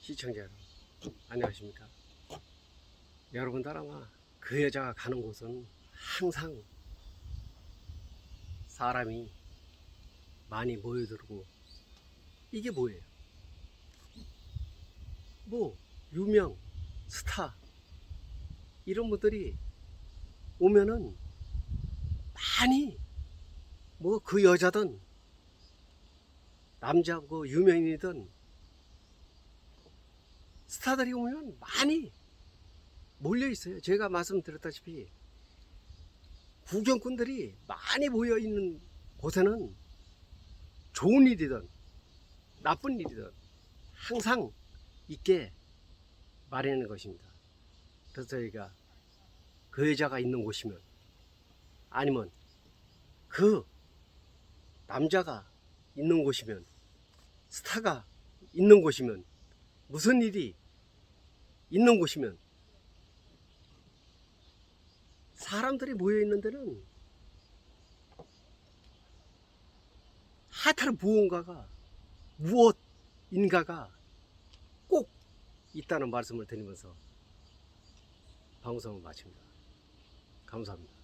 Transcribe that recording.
시청자 여러분 안녕하십니까? 여러분들 아마 그 여자가 가는 곳은 항상 사람이 많이 모여들고 이게 뭐예요? 뭐 유명 스타 이런 분들이 오면은 많이 뭐 그 여자든 남자고 유명인이든 스타들이 오면 많이 몰려 있어요. 제가 말씀드렸다시피 구경꾼들이 많이 모여 있는 곳에는 좋은 일이든 나쁜 일이든 항상 있게 마련하는 것입니다. 그래서 저희가 그 여자가 있는 곳이면 아니면 그 남자가 있는 곳이면 스타가 있는 곳이면 무슨 일이 있는 곳이면 사람들이 모여 있는 데는 하여튼 무언가가 무엇인가가 꼭 있다는 말씀을 드리면서 방송을 마칩니다. 감사합니다.